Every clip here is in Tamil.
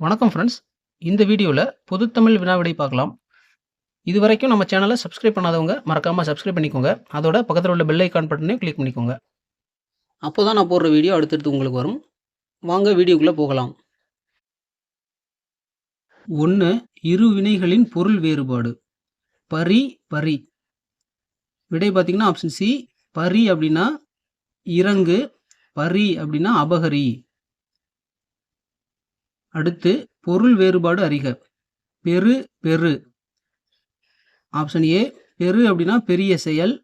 வணக்கம் ஃப்ரெண்ட்ஸ் இந்த வீடியோவில் பொதுத்தமிழ் வினாவிடை பார்க்கலாம். இது வரைக்கும் நம்ம சேனலை சப்ஸ்கிரைப் பண்ணாதவங்க மறக்காமல் சப்ஸ்கிரைப் பண்ணிக்கோங்க. அதோட பக்கத்தில் உள்ள பெல் ஐக்கான் பட்டனையும் கிளிக் பண்ணிக்கோங்க. அப்போ தான் நான் போடுற வீடியோ அடுத்தடுத்து உங்களுக்கு வரும். வாங்க வீடியோக்குள்ளே போகலாம். ஒன்று இரு வினைகளின் பொருள் வேறுபாடு. பரி பரி. விடை பார்த்திங்கன்னா ஆப்ஷன் சி பரி அப்படின்னா இறங்கு பரி அப்படின்னா அபகரி. அடுத்து பொருள் வேறுபாடு அறிக. பெரு பெரு. ஆப்ஷன் ஏ பெரு அப்படின்னா பெரிய செயல்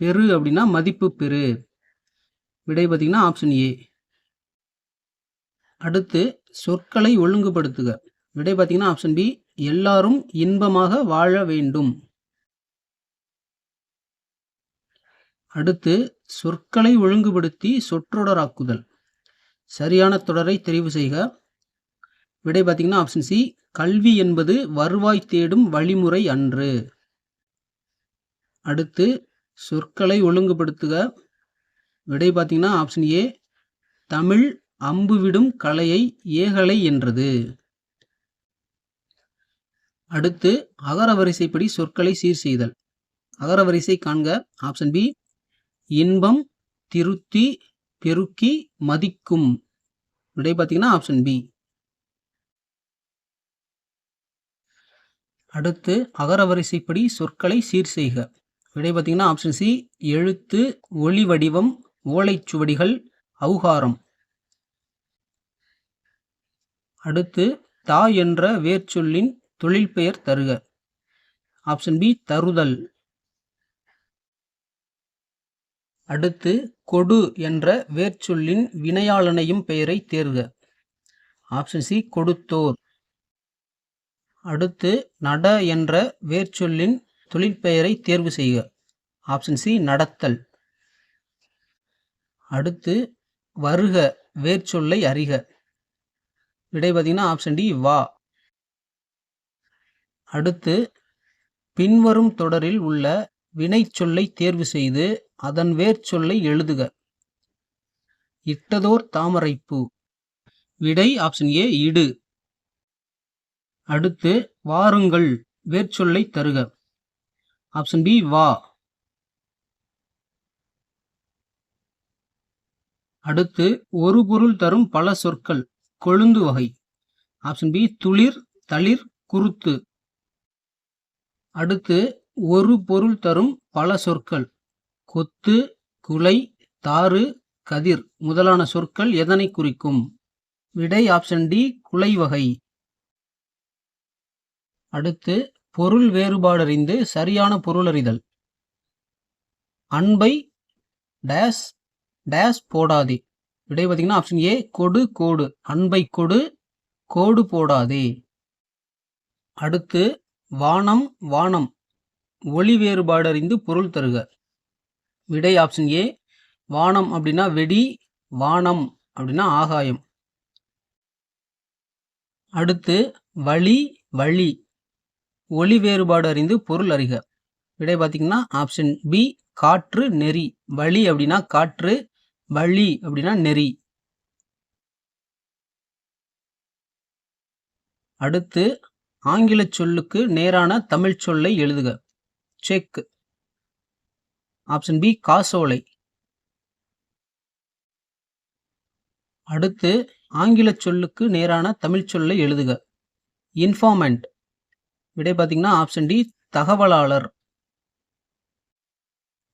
பெரு அப்படின்னா மதிப்பு பெரு. விடை பார்த்தீங்கன்னா ஆப்ஷன் ஏ அடுத்து சொற்களை ஒழுங்குபடுத்துக. விடை பார்த்தீங்கன்னா ஆப்ஷன் பி எல்லாரும் இன்பமாக வாழ வேண்டும். அடுத்து சொற்களை ஒழுங்குபடுத்தி சொற்றொடராக்குதல். சரியான தொடரை தெரிவு செய்க. விடை பார்த்தீங்கன்னா ஆப்ஷன் சி கல்வி என்பது வருவாய் தேடும் வழிமுறை அன்று. அடுத்து சொற்களை ஒழுங்குபடுத்துக. விடை பார்த்தீங்கன்னா ஆப்ஷன் ஏ தமிழ் அம்புவிடும் கலையை ஏகலை என்றது. அடுத்து அகரவரிசைப்படி சொற்களை சீர் செய்தல். அகரவரிசை காண்க. ஆப்ஷன் பி இன்பம் திருத்தி பெருக்கி மதிக்கும். விடை பார்த்தீங்கன்னா ஆப்ஷன் பி அடுத்து அகரவரிசைப்படி சொற்களை சீர் செய்க. விடை பார்த்தீங்கன்னா ஆப்ஷன் சி எழுத்து ஒளி வடிவம் ஓலைச்சுவடிகள் அவுகாரம். அடுத்து தா என்ற வேர்ச்சொல்லின் தொழில் பெயர் தருக. ஆப்ஷன் பி தருதல். அடுத்து கொடு என்ற வேர்ச்சொல்லின் வினையாளனையும் பெயரை தேர்க. ஆப்ஷன் சி கொடுத்தோர். அடுத்து நட என்ற வேர்ச்சொல்லின் தொழிற்பெயரை தேர்வு செய்க. ஆப்ஷன் சி நடத்தல். அடுத்து வருக வேர்ச்சொல்லை அறிக. விடை பார்த்தீங்கன்னா ஆப்ஷன் டி வா. அடுத்து பின்வரும் தொடரில் உள்ள வினைச்சொல்லை தேர்வு செய்து அதன் வேர்ச்சொல்லை எழுதுக. இட்டதோர் தாமரைப்பூ. விடை ஆப்ஷன் ஏ இடு. அடுத்து வாருங்கள் வேர்ச்சொல்லை தருக. ஆப்ஷன் பி வா. அடுத்து ஒரு பொருள் தரும் பல சொற்கள் கொழுந்து வகை. ஆப்ஷன் பி துளிர் தளிர் குருத்து. அடுத்து ஒரு பொருள் தரும் பல சொற்கள் கொத்து குலை தாறு கதிர் முதலான சொற்கள் எதனை குறிக்கும்? விடை ஆப்ஷன் டி குலை வகை. அடுத்து பொருள் வேறுபாடறிந்து சரியான பொருளறிதல். அன்பை டேஸ் டேஸ் போடாதே. விடை பார்த்தீங்கன்னா ஆப்ஷன் ஏ கொடு கோடு. அன்பை கொடு கோடு போடாதே. அடுத்து வானம் வானம். ஒளி வேறுபாடு அறிந்து பொருள் தருக. விடை ஆப்ஷன் ஏ வானம் அப்படின்னா வெடி வானம் அப்படின்னா ஆகாயம். அடுத்து வழி வழி. ஒளி வேறுபாடு அறிந்து பொருள் அறிக. விடை பார்த்தீங்கன்னா ஆப்ஷன் பி காற்று நெறி. வழி அப்படின்னா காற்று வழி அப்படின்னா நெறி. அடுத்து ஆங்கில சொல்லுக்கு நேரான தமிழ் சொல்லை எழுதுக. செக் ஆப்ஷன் பி காசோலை. அடுத்து ஆங்கில சொல்லுக்கு நேரான தமிழ் சொல்லை எழுதுக. இன்ஃபார்மெண்ட் விடை பார்த்தீங்கன்னா ஆப்ஷன் டி தகவலாளர்.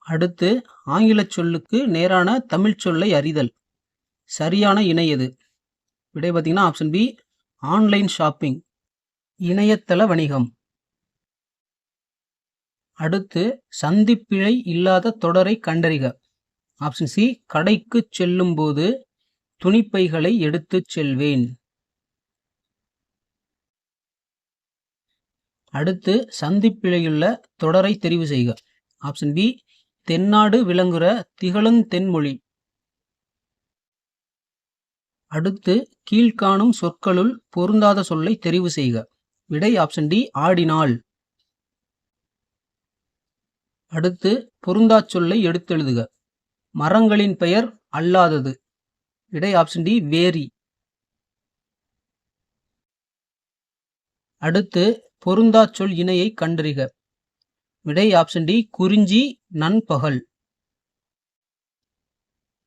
அடுத்து ஆங்கில சொல்லுக்கு நேரான தமிழ் சொல்லை அறிதல். சரியான இணை எது? விடை பார்த்தீங்கன்னா ஆப்ஷன் பி ஆன்லைன் ஷாப்பிங் இணையதள வணிகம். அடுத்து சந்திப்பிழை இல்லாத தொடரை கண்டறிக. ஆப்ஷன் சி கடைக்கு செல்லும்போது துணிப்பைகளை எடுத்துச் செல்வேன். அடுத்து சந்திப்பிழையுள்ள தொடரை தெரிவு செய்க. ஆப்ஷன் பி தென்னாடு விளங்குற திகழும் தென்மொழி. அடுத்து கீழ்காணும் சொற்களுள் பொருந்தாத சொல்லை தெரிவு செய்க. விடை ஆப்ஷன் டி ஆடினாள் அடுத்து பொருந்தா சொல்லை எடுத்தெழுதுக. மரங்களின் பெயர் அல்லாதது. விடை ஆப்ஷன் டி வேரி. அடுத்து பொருந்தா சொல் இணையை கண்டறிக. விடை ஆப்ஷன் டி குறிஞ்சி நண்பகல்.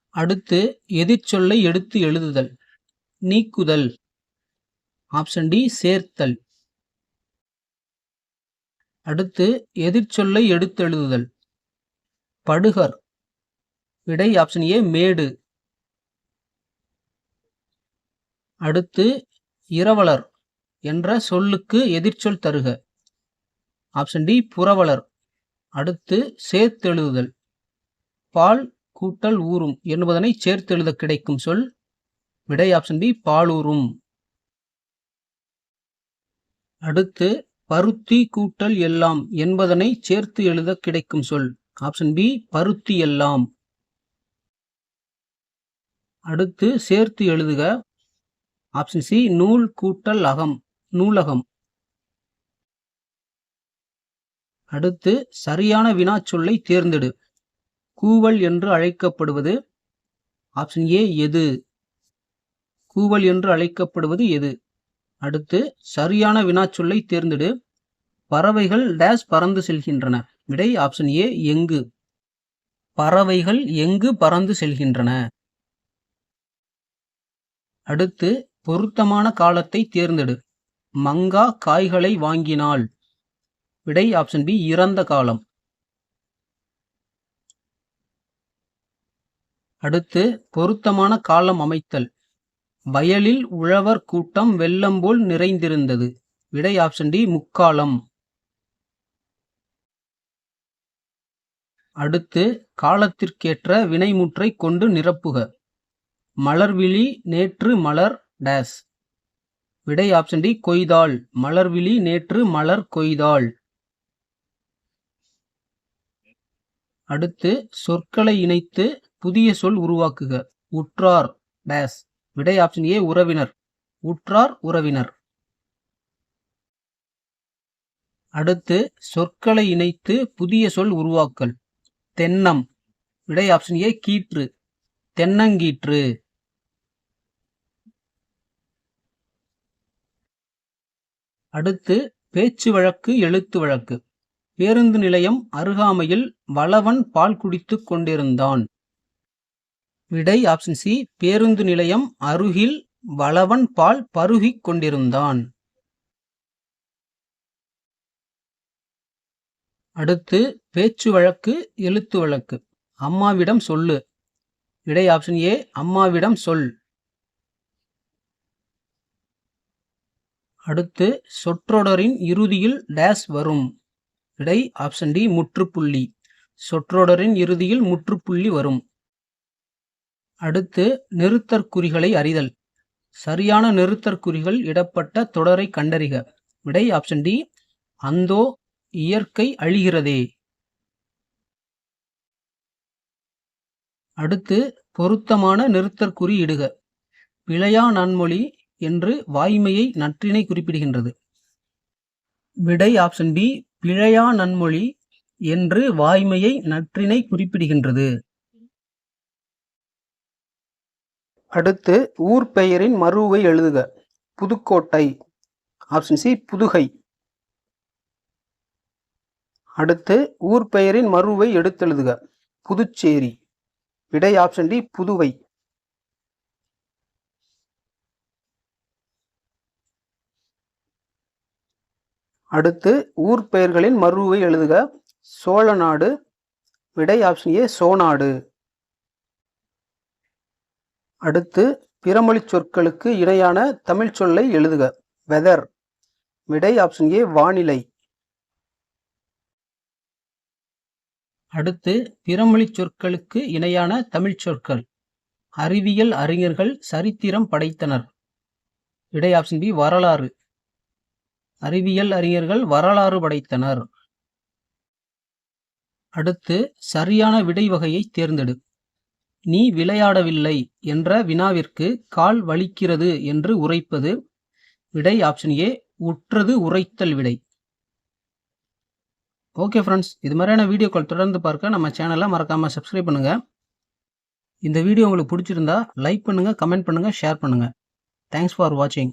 அடுத்து எதிர்ச்சொல்லை எடுத்து எழுதுதல் நீக்குதல். ஆப்ஷன் டி சேர்த்தல். அடுத்து எதிர்ச்சொல்லை எடுத்து எழுதுதல் படுகர். விடை ஆப்ஷன் ஏ மேடு. அடுத்து இரவலர். என்ற சொல்லுக்கு எதிர்ச்சொல் தருக. ஆப்ஷன் டி புரவலர். அடுத்து சேர்த்தெழுதுதல். பால் கூட்டல் ஊறும் என்பதனை சேர்த்தெழுத கிடைக்கும் சொல். விடை ஆப்ஷன் டி பாலூரும் அடுத்து பருத்தி கூட்டல் எல்லாம் என்பதனை சேர்த்து எழுத கிடைக்கும் சொல். ஆப்ஷன் பி பருத்தி எல்லாம். அடுத்து சேர்த்து எழுதுக. ஆப்ஷன் சி நூல் கூட்டல் அகம். நூலகம். அடுத்து சரியான வினாச்சொல்லை தேர்ந்தெடு. கூவல் என்று அழைக்கப்படுவது ஆப்ஷன் ஏ எது? கூவல் என்று அழைக்கப்படுவது எது? அடுத்து சரியான வினாச்சொல்லை தேர்ந்தெடு. பறவைகள் டேஸ் பறந்து செல்கின்றன. விடை ஆப்ஷன் ஏ எங்கு? பறவைகள் எங்கு பறந்து செல்கின்றன? அடுத்து பொருத்தமான காலத்தை தேர்ந்தெடு. மங்கா காய்களை வாங்கினாள். விடை ஆப்ஷன் பி இறந்த காலம். அடுத்து பொருத்தமான காலம் அமைத்தல். வயலில் உழவர் கூட்டம் வெள்ளம் போல் நிறைந்திருந்தது. விடை ஆப்ஷன் டி முக்காலம். அடுத்து காலத்திற்கேற்ற வினைமுற்றை கொண்டு நிரப்புக. மலர்விழி நேற்று மலர் டேஸ். விடை ஆப்ஷன் டி கொய்தாள். மலர்விழி நேற்று மலர் கொய்தாள். அடுத்து சொற்களை இணைத்து புதிய சொல் உருவாக்குக. உற்றார். டேஸ் விடை ஆப்ஷன் ஏ உறவினர். உற்றார் உறவினர். அடுத்து சொற்களை இணைத்து புதிய சொல் உருவாக்கல். தென்னம். விடை ஆப்ஷன் ஏ கீற்று. தென்னங்கீற்று. அடுத்து பேச்சு வழக்கு எழுத்து வழக்கு. பேருந்து நிலையம் அருகாமையில் வளவன் பால் குடித்துக் கொண்டிருந்தான். விடை ஆப்ஷன் சி பேருந்து நிலையம் அருகில் வளவன் பால் பருகிக் கொண்டிருந்தான். அடுத்து பேச்சு வழக்கு எழுத்து வழக்கு. அம்மாவிடம் சொல்லு. விடை ஆப்ஷன் ஏ அம்மாவிடம் சொல். அடுத்து சொற்றொடரின் இறுதியில் டேஸ் வரும். விடை ஆப்ஷன் டி முற்றுப்புள்ளி. சொற்றொடரின் இறுதியில் முற்றுப்புள்ளி வரும். அடுத்து நிறுத்தற்குறிகளை அறிதல். சரியான நிறுத்தற்குறிகள் இடப்பட்ட தொடரை கண்டறிக. விடை ஆப்ஷன் டி அந்தோ இயற்கை அழிகிறதே. அடுத்து பொருத்தமான நிறுத்தற்குறி இடுக. பிழையா நன்மொழி என்று வாய்மையை நற்றினை குறிப்பிடுகின்றது. விடை ஆப்ஷன் பி பிழையா நன்மொழி என்று வாய்மையை நற்றினை குறிப்பிடுகின்றது. அடுத்து ஊர் பெயரின் மறுவை எழுதுக. புதுக்கோட்டை. Option C Pudugai. அடுத்து ஊர் பெயரின் மறுவை எடுத்தெழுதுக. புதுச்சேரி. விடை ஆப்ஷன் டி புதுவை. அடுத்து ஊர் பெயர்களின் மருவை எழுதுக. சோழ நாடு. விடை ஆப்ஷன் ஏ சோநாடு. அடுத்து பிறமொழி சொற்களுக்கு இணையான தமிழ் சொல்லை எழுதுக. வெதர். விடை ஆப்ஷன் ஏ வானிலை. அடுத்து பிறமொழி சொற்களுக்கு இணையான தமிழ் சொற்கள். அறிவியல் அறிஞர்கள் சரித்திரம் படைத்தனர். விடை ஆப்ஷன் பி வரலாறு. அறிவியல் அறிஞர்கள் வரலாறு படைத்தனர். அடுத்து சரியான விடை வகையை தேர்ந்தெடு. நீ விளையாடவில்லை என்ற வினாவிற்கு கால் வலிக்கிறது என்று உரைப்பது விடை ஆப்ஷன் ஏ உற்றது உரைத்தல் விடை. ஓகே ஃப்ரெண்ட்ஸ் இது மாதிரியான வீடியோக்கள் தொடர்ந்து பார்க்க நம்ம சேனலை மறக்காமல் சப்ஸ்கிரைப் பண்ணுங்கள் இந்த வீடியோ உங்களுக்கு பிடிச்சிருந்தா லைக் பண்ணுங்கள் கமெண்ட் பண்ணுங்கள் ஷேர் பண்ணுங்கள் தேங்க்ஸ் ஃபார் வாட்சிங்